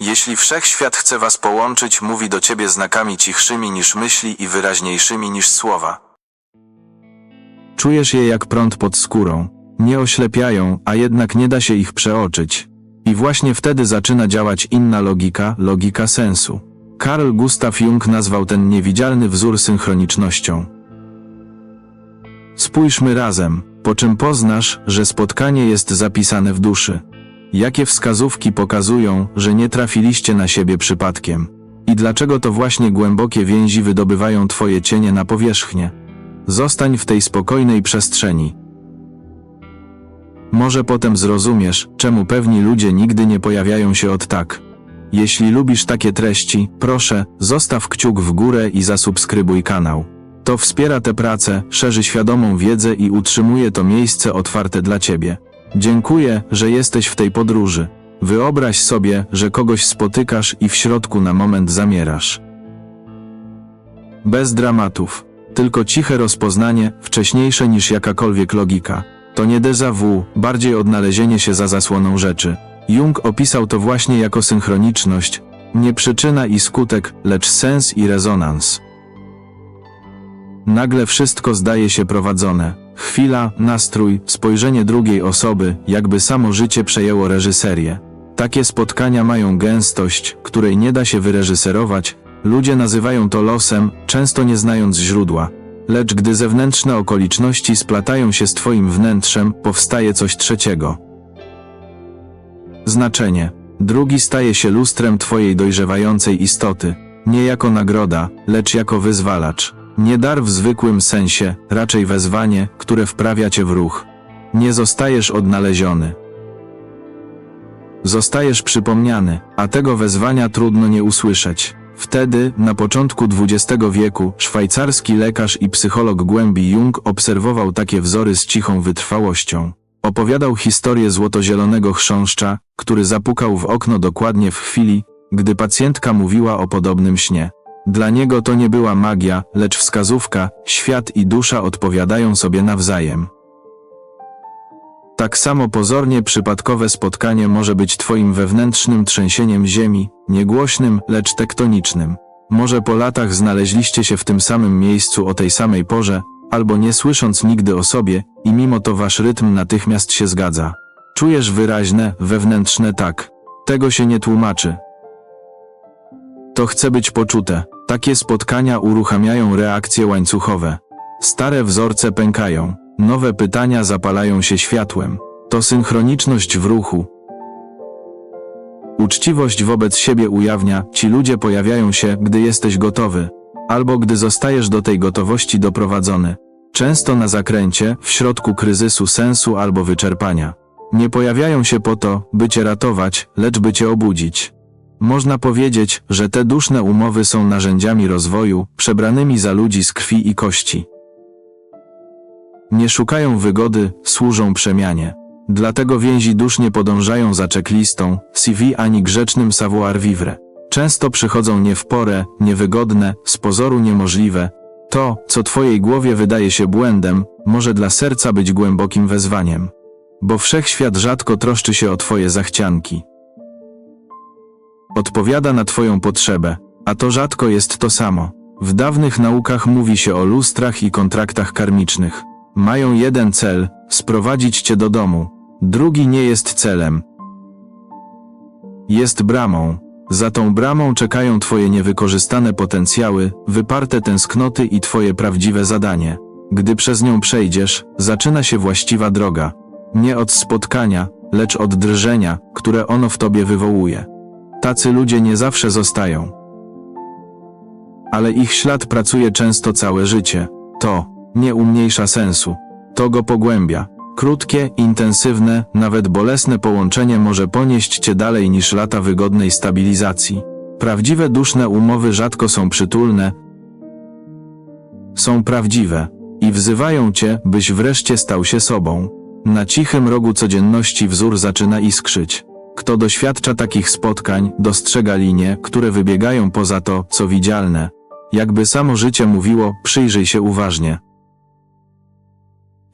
Jeśli wszechświat chce was połączyć, mówi do ciebie znakami cichszymi niż myśli i wyraźniejszymi niż słowa. Czujesz je jak prąd pod skórą. Nie oślepiają, a jednak nie da się ich przeoczyć. I właśnie wtedy zaczyna działać inna logika, logika sensu. Carl Gustav Jung nazwał ten niewidzialny wzór synchronicznością. Spójrzmy razem, po czym poznasz, że spotkanie jest zapisane w duszy. Jakie wskazówki pokazują, że nie trafiliście na siebie przypadkiem? I dlaczego to właśnie głębokie więzi wydobywają twoje cienie na powierzchnię? Zostań w tej spokojnej przestrzeni. Może potem zrozumiesz, czemu pewni ludzie nigdy nie pojawiają się od tak. Jeśli lubisz takie treści, proszę, zostaw kciuk w górę i zasubskrybuj kanał. To wspiera tę pracę, szerzy świadomą wiedzę i utrzymuje to miejsce otwarte dla Ciebie. Dziękuję, że jesteś w tej podróży. Wyobraź sobie, że kogoś spotykasz i w środku na moment zamierasz. Bez dramatów. Tylko ciche rozpoznanie, wcześniejsze niż jakakolwiek logika. To nie déjà vu, bardziej odnalezienie się za zasłoną rzeczy. Jung opisał to właśnie jako synchroniczność, nie przyczyna i skutek, lecz sens i rezonans. Nagle wszystko zdaje się prowadzone. Chwila, nastrój, spojrzenie drugiej osoby, jakby samo życie przejęło reżyserię. Takie spotkania mają gęstość, której nie da się wyreżyserować. Ludzie nazywają to losem, często nie znając źródła. Lecz gdy zewnętrzne okoliczności splatają się z Twoim wnętrzem, powstaje coś trzeciego. Znaczenie. Drugi staje się lustrem Twojej dojrzewającej istoty, nie jako nagroda, lecz jako wyzwalacz. Nie dar w zwykłym sensie, raczej wezwanie, które wprawia Cię w ruch. Nie zostajesz odnaleziony. Zostajesz przypomniany, a tego wezwania trudno nie usłyszeć. Wtedy, na początku XX wieku, szwajcarski lekarz i psycholog głębi Jung obserwował takie wzory z cichą wytrwałością. Opowiadał historię złotozielonego chrząszcza, który zapukał w okno dokładnie w chwili, gdy pacjentka mówiła o podobnym śnie. Dla niego to nie była magia, lecz wskazówka, świat i dusza odpowiadają sobie nawzajem. Tak samo pozornie przypadkowe spotkanie może być Twoim wewnętrznym trzęsieniem ziemi, niegłośnym, lecz tektonicznym. Może po latach znaleźliście się w tym samym miejscu o tej samej porze, albo nie słysząc nigdy o sobie, i mimo to wasz rytm natychmiast się zgadza. Czujesz wyraźne, wewnętrzne tak. Tego się nie tłumaczy. To chce być poczute. Takie spotkania uruchamiają reakcje łańcuchowe. Stare wzorce pękają, nowe pytania zapalają się światłem. To synchroniczność w ruchu. Uczciwość wobec siebie ujawnia, ci ludzie pojawiają się, gdy jesteś gotowy, albo gdy zostajesz do tej gotowości doprowadzony. Często na zakręcie, w środku kryzysu sensu albo wyczerpania. Nie pojawiają się po to, by cię ratować, lecz by cię obudzić. Można powiedzieć, że te duszne umowy są narzędziami rozwoju, przebranymi za ludzi z krwi i kości. Nie szukają wygody, służą przemianie. Dlatego więzi dusz nie podążają za checklistą, CV ani grzecznym savoir-vivre. Często przychodzą nie w porę, niewygodne, z pozoru niemożliwe. To, co twojej głowie wydaje się błędem, może dla serca być głębokim wezwaniem. Bo wszechświat rzadko troszczy się o twoje zachcianki. Odpowiada na twoją potrzebę, a to rzadko jest to samo. W dawnych naukach mówi się o lustrach i kontraktach karmicznych. Mają jeden cel sprowadzić cię do domu. Drugi nie jest celem. Jest bramą. Za tą bramą czekają twoje niewykorzystane potencjały, wyparte tęsknoty i twoje prawdziwe zadanie. Gdy przez nią przejdziesz, zaczyna się właściwa droga. Nie od spotkania, lecz od drżenia, które ono w tobie wywołuje. Tacy ludzie nie zawsze zostają. Ale ich ślad pracuje często całe życie. To nie umniejsza sensu. To go pogłębia. Krótkie, intensywne, nawet bolesne połączenie może ponieść cię dalej niż lata wygodnej stabilizacji. Prawdziwe duszne umowy rzadko są przytulne, są prawdziwe i wzywają cię, byś wreszcie stał się sobą. Na cichym rogu codzienności wzór zaczyna iskrzyć. Kto doświadcza takich spotkań, dostrzega linie, które wybiegają poza to, co widzialne. Jakby samo życie mówiło, przyjrzyj się uważnie.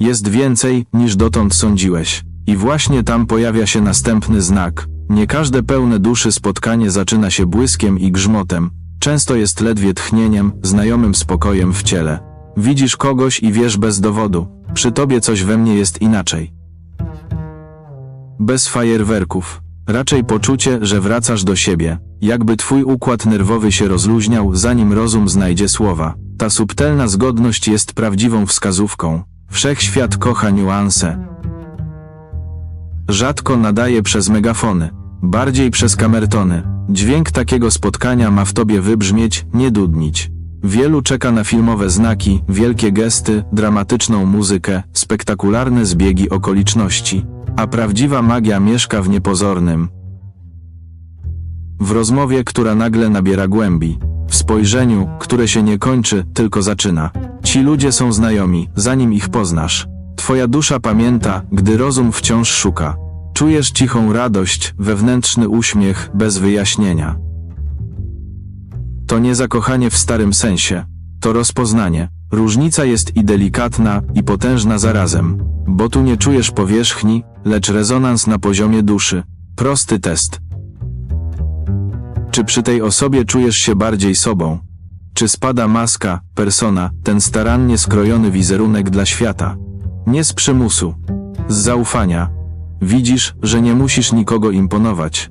Jest więcej, niż dotąd sądziłeś. I właśnie tam pojawia się następny znak. Nie każde pełne duszy spotkanie zaczyna się błyskiem i grzmotem, często jest ledwie tchnieniem, znajomym spokojem w ciele. Widzisz kogoś i wiesz bez dowodu, przy tobie coś we mnie jest inaczej. Bez fajerwerków. Raczej poczucie, że wracasz do siebie, jakby twój układ nerwowy się rozluźniał, zanim rozum znajdzie słowa. Ta subtelna zgodność jest prawdziwą wskazówką. Wszechświat kocha niuanse. Rzadko nadaje przez megafony, bardziej przez kamertony. Dźwięk takiego spotkania ma w tobie wybrzmieć, nie dudnić. Wielu czeka na filmowe znaki, wielkie gesty, dramatyczną muzykę, spektakularne zbiegi okoliczności, a prawdziwa magia mieszka w niepozornym. W rozmowie, która nagle nabiera głębi, w spojrzeniu, które się nie kończy, tylko zaczyna. Ci ludzie są znajomi, zanim ich poznasz. Twoja dusza pamięta, gdy rozum wciąż szuka. Czujesz cichą radość, wewnętrzny uśmiech, bez wyjaśnienia. To nie zakochanie w starym sensie, to rozpoznanie. Różnica jest i delikatna, i potężna zarazem, bo tu nie czujesz powierzchni, lecz rezonans na poziomie duszy. Prosty test. Czy przy tej osobie czujesz się bardziej sobą? Czy spada maska, persona, ten starannie skrojony wizerunek dla świata? Nie z przymusu, z zaufania. Widzisz, że nie musisz nikogo imponować.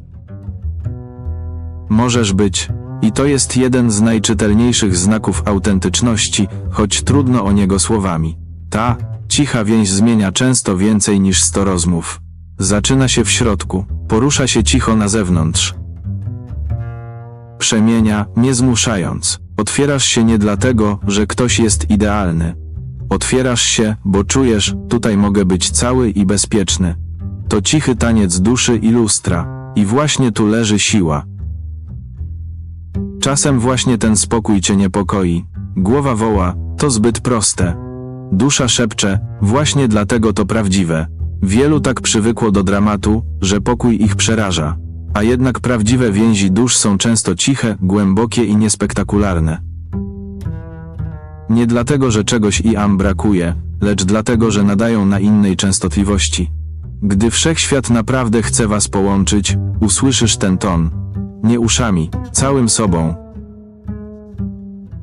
Możesz być, i to jest jeden z najczytelniejszych znaków autentyczności, choć trudno o niego słowami. Ta, cicha więź zmienia często więcej niż sto rozmów. Zaczyna się w środku, porusza się cicho na zewnątrz. Przemienia, nie zmuszając. Otwierasz się nie dlatego, że ktoś jest idealny. Otwierasz się, bo czujesz, tutaj mogę być cały i bezpieczny. To cichy taniec duszy i lustra, i właśnie tu leży siła. Czasem właśnie ten spokój cię niepokoi. Głowa woła, to zbyt proste. Dusza szepcze, właśnie dlatego to prawdziwe. Wielu tak przywykło do dramatu, że pokój ich przeraża. A jednak prawdziwe więzi dusz są często ciche, głębokie i niespektakularne. Nie dlatego, że czegoś i am brakuje, lecz dlatego, że nadają na innej częstotliwości. Gdy wszechświat naprawdę chce was połączyć, usłyszysz ten ton. Nie uszami, całym sobą.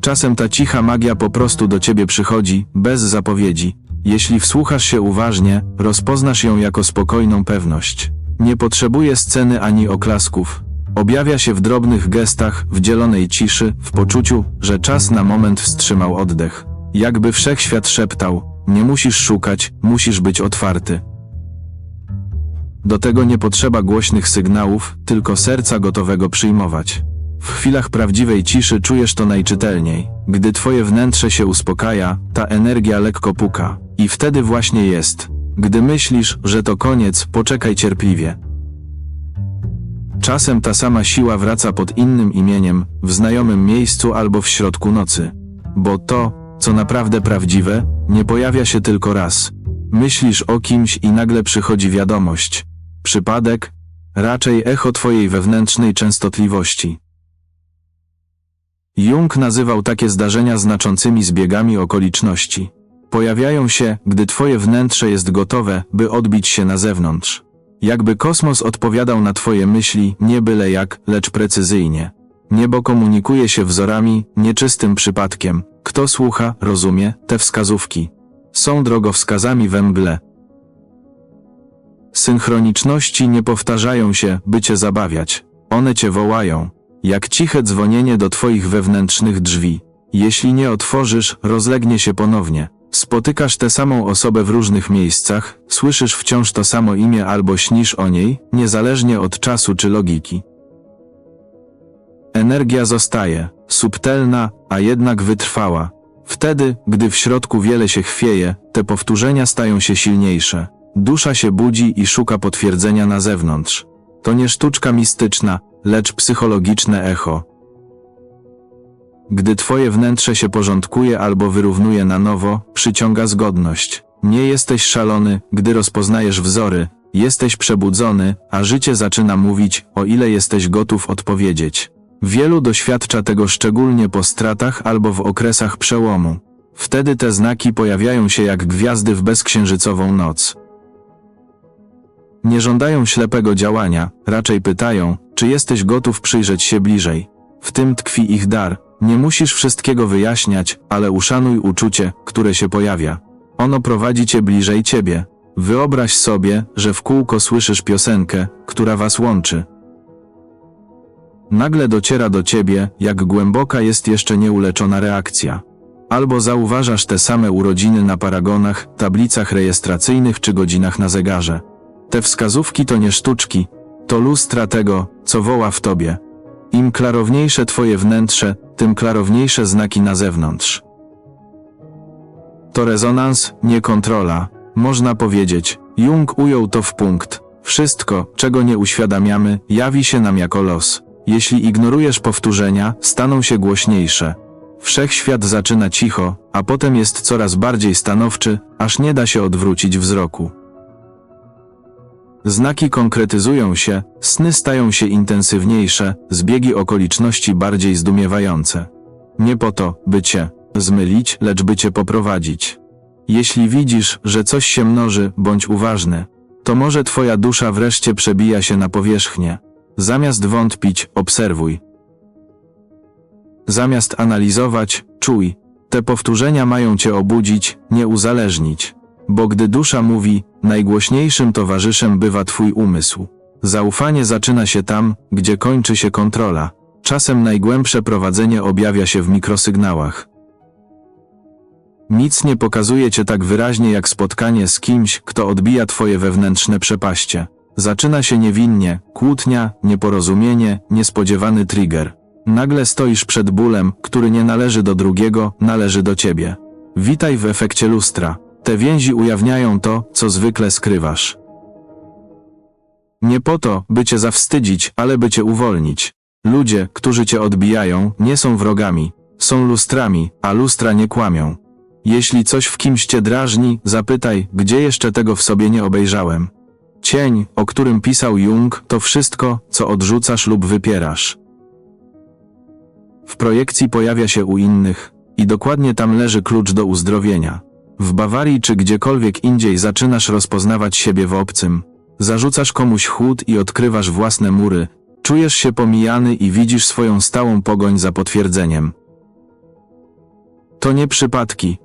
Czasem ta cicha magia po prostu do ciebie przychodzi, bez zapowiedzi. Jeśli wsłuchasz się uważnie, rozpoznasz ją jako spokojną pewność. Nie potrzebuje sceny ani oklasków. Objawia się w drobnych gestach, w dzielonej ciszy, w poczuciu, że czas na moment wstrzymał oddech. Jakby wszechświat szeptał: Nie musisz szukać, musisz być otwarty. Do tego nie potrzeba głośnych sygnałów, tylko serca gotowego przyjmować. W chwilach prawdziwej ciszy czujesz to najczytelniej. Gdy twoje wnętrze się uspokaja, ta energia lekko puka. I wtedy właśnie jest. Gdy myślisz, że to koniec, poczekaj cierpliwie. Czasem ta sama siła wraca pod innym imieniem, w znajomym miejscu albo w środku nocy. Bo to, co naprawdę prawdziwe, nie pojawia się tylko raz. Myślisz o kimś i nagle przychodzi wiadomość. Przypadek? Raczej echo twojej wewnętrznej częstotliwości. Jung nazywał takie zdarzenia znaczącymi zbiegami okoliczności. Pojawiają się, gdy twoje wnętrze jest gotowe, by odbić się na zewnątrz. Jakby kosmos odpowiadał na twoje myśli, nie byle jak, lecz precyzyjnie. Niebo komunikuje się wzorami, nieczystym przypadkiem. Kto słucha, rozumie, te wskazówki. Są drogowskazami we mgle. Synchroniczności nie powtarzają się, by cię zabawiać. One cię wołają. Jak ciche dzwonienie do twoich wewnętrznych drzwi. Jeśli nie otworzysz, rozlegnie się ponownie. Spotykasz tę samą osobę w różnych miejscach, słyszysz wciąż to samo imię albo śnisz o niej, niezależnie od czasu czy logiki. Energia zostaje, subtelna, a jednak wytrwała. Wtedy, gdy w środku wiele się chwieje, te powtórzenia stają się silniejsze. Dusza się budzi i szuka potwierdzenia na zewnątrz. To nie sztuczka mistyczna, lecz psychologiczne echo. Gdy twoje wnętrze się porządkuje albo wyrównuje na nowo, przyciąga zgodność. Nie jesteś szalony, gdy rozpoznajesz wzory, jesteś przebudzony, a życie zaczyna mówić, o ile jesteś gotów odpowiedzieć. Wielu doświadcza tego szczególnie po stratach albo w okresach przełomu. Wtedy te znaki pojawiają się jak gwiazdy w bezksiężycową noc. Nie żądają ślepego działania, raczej pytają, czy jesteś gotów przyjrzeć się bliżej. W tym tkwi ich dar. Nie musisz wszystkiego wyjaśniać, ale uszanuj uczucie, które się pojawia. Ono prowadzi cię bliżej ciebie. Wyobraź sobie, że w kółko słyszysz piosenkę, która was łączy. Nagle dociera do ciebie, jak głęboka jest jeszcze nieuleczona reakcja. Albo zauważasz te same urodziny na paragonach, tablicach rejestracyjnych czy godzinach na zegarze. Te wskazówki to nie sztuczki, to lustra tego, co woła w tobie. Im klarowniejsze twoje wnętrze, tym klarowniejsze znaki na zewnątrz. To rezonans, nie kontrola. Można powiedzieć, Jung ujął to w punkt. Wszystko, czego nie uświadamiamy, jawi się nam jako los. Jeśli ignorujesz powtórzenia, staną się głośniejsze. Wszechświat zaczyna cicho, a potem jest coraz bardziej stanowczy, aż nie da się odwrócić wzroku. Znaki konkretyzują się, sny stają się intensywniejsze, zbiegi okoliczności bardziej zdumiewające. Nie po to, by cię zmylić, lecz by cię poprowadzić. Jeśli widzisz, że coś się mnoży, bądź uważny. To może twoja dusza wreszcie przebija się na powierzchnię. Zamiast wątpić, obserwuj. Zamiast analizować, czuj. Te powtórzenia mają cię obudzić, nie uzależnić. Bo gdy dusza mówi, najgłośniejszym towarzyszem bywa twój umysł. Zaufanie zaczyna się tam, gdzie kończy się kontrola. Czasem najgłębsze prowadzenie objawia się w mikrosygnałach. Nic nie pokazuje cię tak wyraźnie jak spotkanie z kimś, kto odbija twoje wewnętrzne przepaście. Zaczyna się niewinnie, kłótnia, nieporozumienie, niespodziewany trigger. Nagle stoisz przed bólem, który nie należy do drugiego, należy do ciebie. Witaj w efekcie lustra. Te więzi ujawniają to, co zwykle skrywasz. Nie po to, by cię zawstydzić, ale by cię uwolnić. Ludzie, którzy cię odbijają, nie są wrogami. Są lustrami, a lustra nie kłamią. Jeśli coś w kimś cię drażni, zapytaj, gdzie jeszcze tego w sobie nie obejrzałem. Cień, o którym pisał Jung, to wszystko, co odrzucasz lub wypierasz. W projekcji pojawia się u innych, i dokładnie tam leży klucz do uzdrowienia. W Bawarii czy gdziekolwiek indziej zaczynasz rozpoznawać siebie w obcym. Zarzucasz komuś chłód i odkrywasz własne mury. Czujesz się pomijany i widzisz swoją stałą pogoń za potwierdzeniem. To nie przypadki,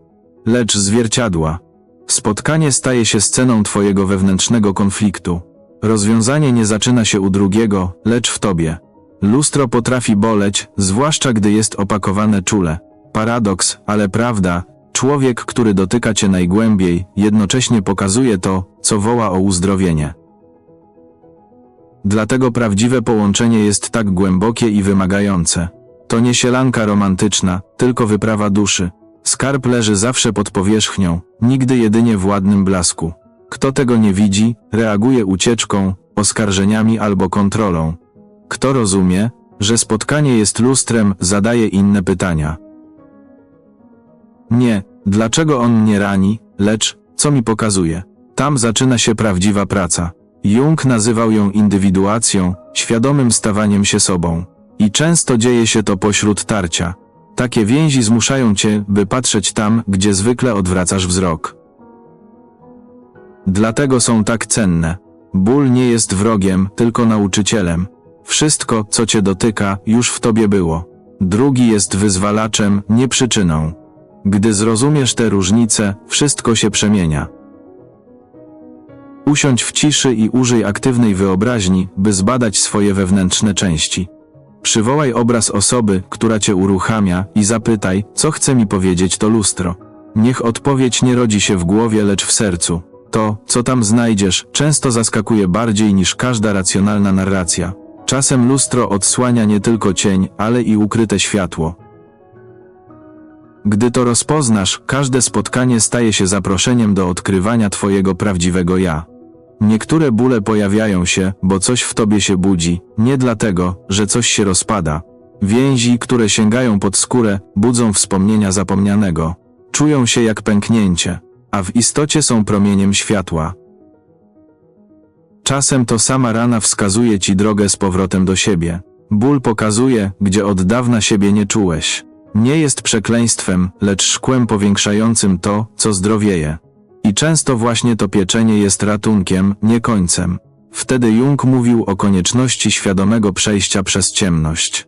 lecz zwierciadła. Spotkanie staje się sceną twojego wewnętrznego konfliktu. Rozwiązanie nie zaczyna się u drugiego, lecz w tobie. Lustro potrafi boleć, zwłaszcza gdy jest opakowane czule. Paradoks, ale prawda, człowiek, który dotyka cię najgłębiej, jednocześnie pokazuje to, co woła o uzdrowienie. Dlatego prawdziwe połączenie jest tak głębokie i wymagające. To nie sielanka romantyczna, tylko wyprawa duszy. Skarb leży zawsze pod powierzchnią, nigdy jedynie w ładnym blasku. Kto tego nie widzi, reaguje ucieczką, oskarżeniami albo kontrolą. Kto rozumie, że spotkanie jest lustrem, zadaje inne pytania. Nie, dlaczego on mnie rani, lecz co mi pokazuje. Tam zaczyna się prawdziwa praca. Jung nazywał ją indywiduacją, świadomym stawaniem się sobą. I często dzieje się to pośród tarcia. Takie więzi zmuszają cię, by patrzeć tam, gdzie zwykle odwracasz wzrok. Dlatego są tak cenne. Ból nie jest wrogiem, tylko nauczycielem. Wszystko, co cię dotyka, już w tobie było. Drugi jest wyzwalaczem, nie przyczyną. Gdy zrozumiesz te różnice, wszystko się przemienia. Usiądź w ciszy i użyj aktywnej wyobraźni, by zbadać swoje wewnętrzne części. Przywołaj obraz osoby, która cię uruchamia i zapytaj, co chce mi powiedzieć to lustro. Niech odpowiedź nie rodzi się w głowie, lecz w sercu. To, co tam znajdziesz, często zaskakuje bardziej niż każda racjonalna narracja. Czasem lustro odsłania nie tylko cień, ale i ukryte światło. Gdy to rozpoznasz, każde spotkanie staje się zaproszeniem do odkrywania Twojego prawdziwego ja. Niektóre bóle pojawiają się, bo coś w tobie się budzi, nie dlatego, że coś się rozpada. Więzi, które sięgają pod skórę, budzą wspomnienia zapomnianego. Czują się jak pęknięcie, a w istocie są promieniem światła. Czasem to sama rana wskazuje ci drogę z powrotem do siebie. Ból pokazuje, gdzie od dawna siebie nie czułeś. Nie jest przekleństwem, lecz szkłem powiększającym to, co zdrowieje. I często właśnie to pieczenie jest ratunkiem, nie końcem. Wtedy Jung mówił o konieczności świadomego przejścia przez ciemność.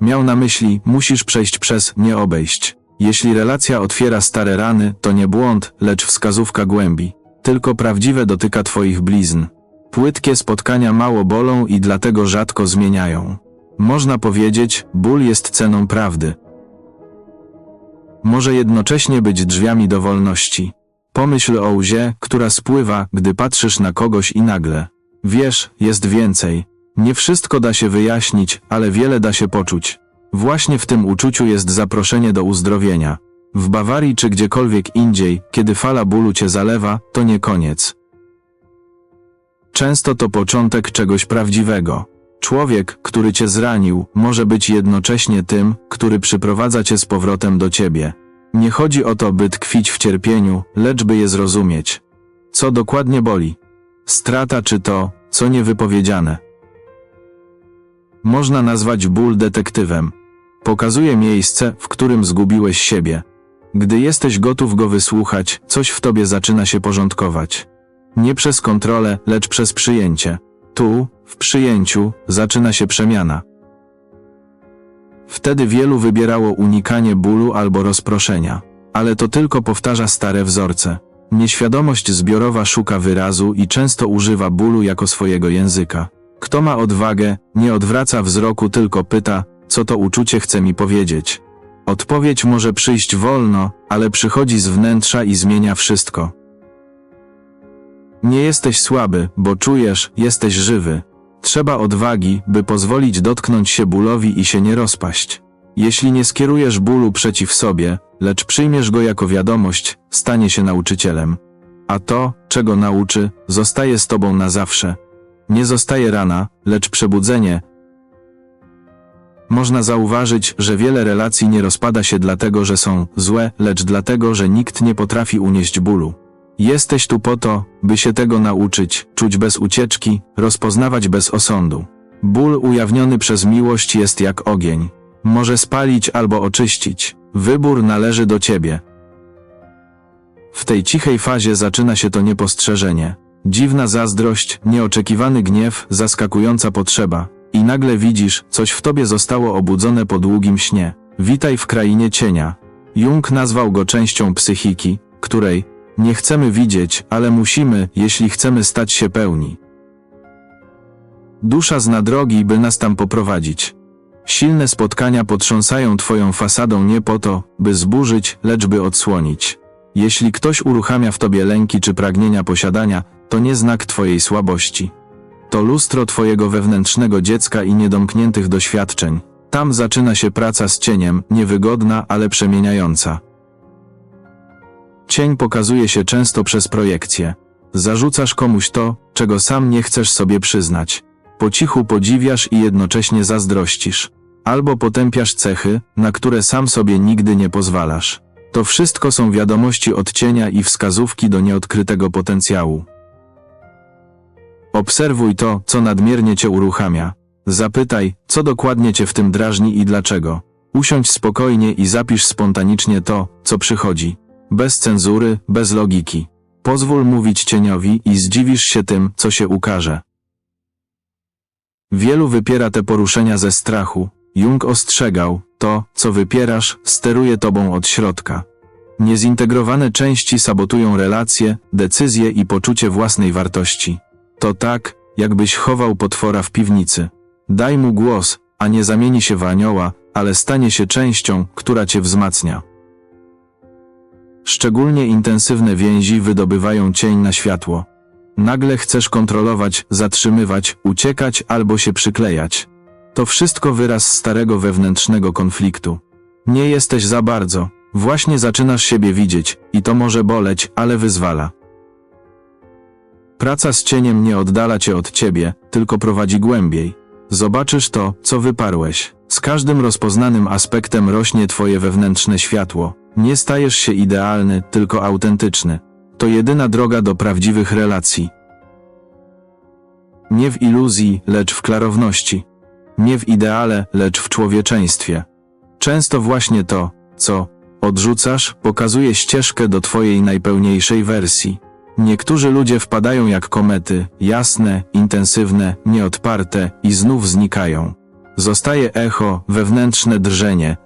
Miał na myśli, musisz przejść przez, nie obejść. Jeśli relacja otwiera stare rany, to nie błąd, lecz wskazówka głębi. Tylko prawdziwe dotyka Twoich blizn. Płytkie spotkania mało bolą i dlatego rzadko zmieniają. Można powiedzieć, ból jest ceną prawdy. Może jednocześnie być drzwiami do wolności. Pomyśl o łzie, która spływa, gdy patrzysz na kogoś i nagle. Wiesz, jest więcej. Nie wszystko da się wyjaśnić, ale wiele da się poczuć. Właśnie w tym uczuciu jest zaproszenie do uzdrowienia. W Bawarii czy gdziekolwiek indziej, kiedy fala bólu cię zalewa, to nie koniec. Często to początek czegoś prawdziwego. Człowiek, który cię zranił, może być jednocześnie tym, który przyprowadza cię z powrotem do ciebie. Nie chodzi o to, by tkwić w cierpieniu, lecz by je zrozumieć. Co dokładnie boli? Strata czy to, co niewypowiedziane? Można nazwać ból detektywem. Pokazuje miejsce, w którym zgubiłeś siebie. Gdy jesteś gotów go wysłuchać, coś w tobie zaczyna się porządkować. Nie przez kontrolę, lecz przez przyjęcie. Tu, w przyjęciu, zaczyna się przemiana. Wtedy wielu wybierało unikanie bólu albo rozproszenia. Ale to tylko powtarza stare wzorce. Nieświadomość zbiorowa szuka wyrazu i często używa bólu jako swojego języka. Kto ma odwagę, nie odwraca wzroku, tylko pyta, co to uczucie chce mi powiedzieć. Odpowiedź może przyjść wolno, ale przychodzi z wnętrza i zmienia wszystko. Nie jesteś słaby, bo czujesz, jesteś żywy. Trzeba odwagi, by pozwolić dotknąć się bólowi i się nie rozpaść. Jeśli nie skierujesz bólu przeciw sobie, lecz przyjmiesz go jako wiadomość, stanie się nauczycielem. A to, czego nauczy, zostaje z tobą na zawsze. Nie zostaje rana, lecz przebudzenie. Można zauważyć, że wiele relacji nie rozpada się dlatego, że są złe, lecz dlatego, że nikt nie potrafi unieść bólu. Jesteś tu po to, by się tego nauczyć, czuć bez ucieczki, rozpoznawać bez osądu. Ból ujawniony przez miłość jest jak ogień. Może spalić albo oczyścić. Wybór należy do ciebie. W tej cichej fazie zaczyna się to niepostrzeżenie. Dziwna zazdrość, nieoczekiwany gniew, zaskakująca potrzeba. I nagle widzisz, coś w tobie zostało obudzone po długim śnie. Witaj w krainie cienia. Jung nazwał go częścią psychiki, której nie chcemy widzieć, ale musimy, jeśli chcemy stać się pełni. Dusza zna drogi, by nas tam poprowadzić. Silne spotkania potrząsają twoją fasadą nie po to, by zburzyć, lecz by odsłonić. Jeśli ktoś uruchamia w tobie lęki czy pragnienia posiadania, to nie znak twojej słabości. To lustro twojego wewnętrznego dziecka i niedomkniętych doświadczeń. Tam zaczyna się praca z cieniem, niewygodna, ale przemieniająca. Cień pokazuje się często przez projekcję. Zarzucasz komuś to, czego sam nie chcesz sobie przyznać. Po cichu podziwiasz i jednocześnie zazdrościsz. Albo potępiasz cechy, na które sam sobie nigdy nie pozwalasz. To wszystko są wiadomości od cienia i wskazówki do nieodkrytego potencjału. Obserwuj to, co nadmiernie cię uruchamia. Zapytaj, co dokładnie cię w tym drażni i dlaczego. Usiądź spokojnie i zapisz spontanicznie to, co przychodzi. Bez cenzury, bez logiki. Pozwól mówić cieniowi i zdziwisz się tym, co się ukaże. Wielu wypiera te poruszenia ze strachu. Jung ostrzegał, to, co wypierasz, steruje tobą od środka. Niezintegrowane części sabotują relacje, decyzje i poczucie własnej wartości. To tak, jakbyś chował potwora w piwnicy. Daj mu głos, a nie zamieni się w anioła, ale stanie się częścią, która cię wzmacnia. Szczególnie intensywne więzi wydobywają cień na światło. Nagle chcesz kontrolować, zatrzymywać, uciekać albo się przyklejać. To wszystko wyraz starego wewnętrznego konfliktu. Nie jesteś za bardzo, właśnie zaczynasz siebie widzieć, i to może boleć, ale wyzwala. Praca z cieniem nie oddala cię od ciebie, tylko prowadzi głębiej. Zobaczysz to, co wyparłeś. Z każdym rozpoznanym aspektem rośnie twoje wewnętrzne światło. Nie stajesz się idealny, tylko autentyczny. To jedyna droga do prawdziwych relacji. Nie w iluzji, lecz w klarowności. Nie w ideale, lecz w człowieczeństwie. Często właśnie to, co odrzucasz, pokazuje ścieżkę do twojej najpełniejszej wersji. Niektórzy ludzie wpadają jak komety, jasne, intensywne, nieodparte i znów znikają. Zostaje echo, wewnętrzne drżenie.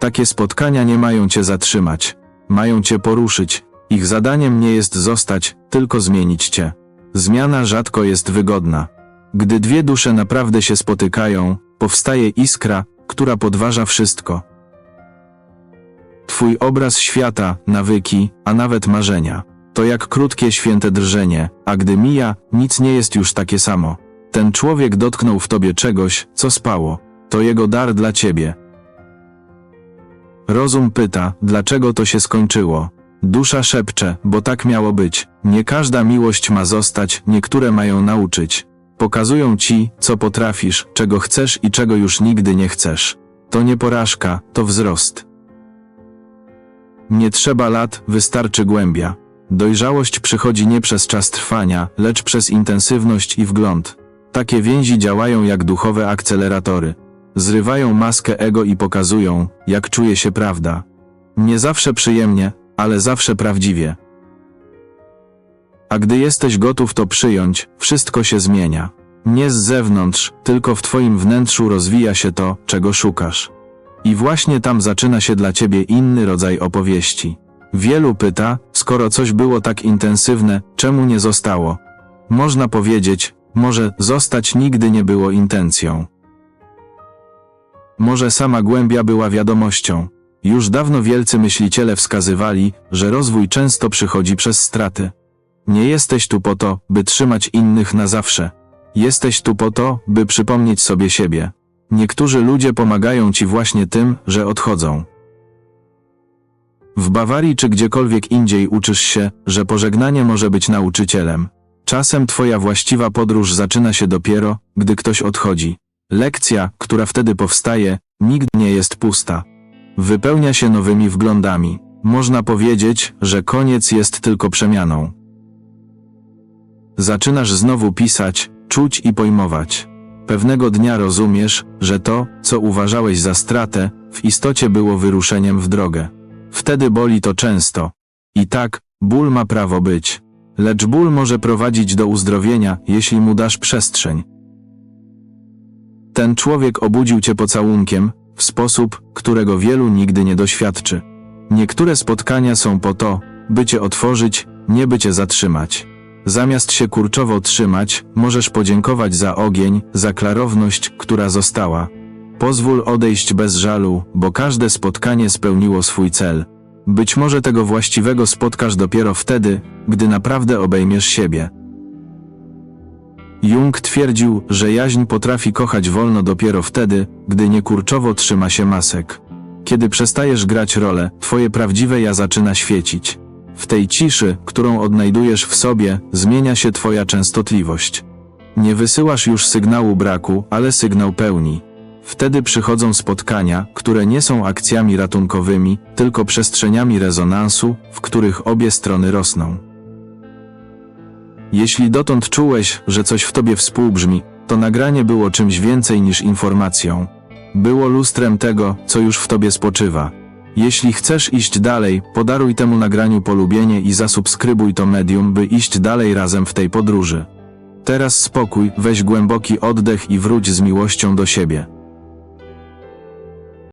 Takie spotkania nie mają cię zatrzymać. Mają cię poruszyć. Ich zadaniem nie jest zostać, tylko zmienić cię. Zmiana rzadko jest wygodna. Gdy dwie dusze naprawdę się spotykają, powstaje iskra, która podważa wszystko. Twój obraz świata, nawyki, a nawet marzenia. To jak krótkie święte drżenie, a gdy mija, nic nie jest już takie samo. Ten człowiek dotknął w tobie czegoś, co spało. To jego dar dla ciebie. Rozum pyta, dlaczego to się skończyło. Dusza szepcze, bo tak miało być. Nie każda miłość ma zostać, niektóre mają nauczyć. Pokazują ci, co potrafisz, czego chcesz i czego już nigdy nie chcesz. To nie porażka, to wzrost. Nie trzeba lat, wystarczy głębia. Dojrzałość przychodzi nie przez czas trwania, lecz przez intensywność i wgląd. Takie więzi działają jak duchowe akceleratory. Zrywają maskę ego i pokazują, jak czuje się prawda. Nie zawsze przyjemnie, ale zawsze prawdziwie. A gdy jesteś gotów to przyjąć, wszystko się zmienia. Nie z zewnątrz, tylko w Twoim wnętrzu rozwija się to, czego szukasz. I właśnie tam zaczyna się dla Ciebie inny rodzaj opowieści. Wielu pyta, skoro coś było tak intensywne, czemu nie zostało? Można powiedzieć, może zostać nigdy nie było intencją. Może sama głębia była wiadomością. Już dawno wielcy myśliciele wskazywali, że rozwój często przychodzi przez straty. Nie jesteś tu po to, by trzymać innych na zawsze. Jesteś tu po to, by przypomnieć sobie siebie. Niektórzy ludzie pomagają ci właśnie tym, że odchodzą. W Bawarii czy gdziekolwiek indziej uczysz się, że pożegnanie może być nauczycielem. Czasem twoja właściwa podróż zaczyna się dopiero, gdy ktoś odchodzi. Lekcja, która wtedy powstaje, nigdy nie jest pusta. Wypełnia się nowymi wglądami. Można powiedzieć, że koniec jest tylko przemianą. Zaczynasz znowu pisać, czuć i pojmować. Pewnego dnia rozumiesz, że to, co uważałeś za stratę, w istocie było wyruszeniem w drogę. Wtedy boli to często. I tak, ból ma prawo być. Lecz ból może prowadzić do uzdrowienia, jeśli mu dasz przestrzeń. Ten człowiek obudził cię pocałunkiem, w sposób, którego wielu nigdy nie doświadczy. Niektóre spotkania są po to, by cię otworzyć, nie by cię zatrzymać. Zamiast się kurczowo trzymać, możesz podziękować za ogień, za klarowność, która została. Pozwól odejść bez żalu, bo każde spotkanie spełniło swój cel. Być może tego właściwego spotkasz dopiero wtedy, gdy naprawdę obejmiesz siebie. Jung twierdził, że jaźń potrafi kochać wolno dopiero wtedy, gdy nie kurczowo trzyma się masek. Kiedy przestajesz grać rolę, twoje prawdziwe ja zaczyna świecić. W tej ciszy, którą odnajdujesz w sobie, zmienia się twoja częstotliwość. Nie wysyłasz już sygnału braku, ale sygnał pełni. Wtedy przychodzą spotkania, które nie są akcjami ratunkowymi, tylko przestrzeniami rezonansu, w których obie strony rosną. Jeśli dotąd czułeś, że coś w tobie współbrzmi, to nagranie było czymś więcej niż informacją. Było lustrem tego, co już w tobie spoczywa. Jeśli chcesz iść dalej, podaruj temu nagraniu polubienie i zasubskrybuj to medium, by iść dalej razem w tej podróży. Teraz spokój, weź głęboki oddech i wróć z miłością do siebie.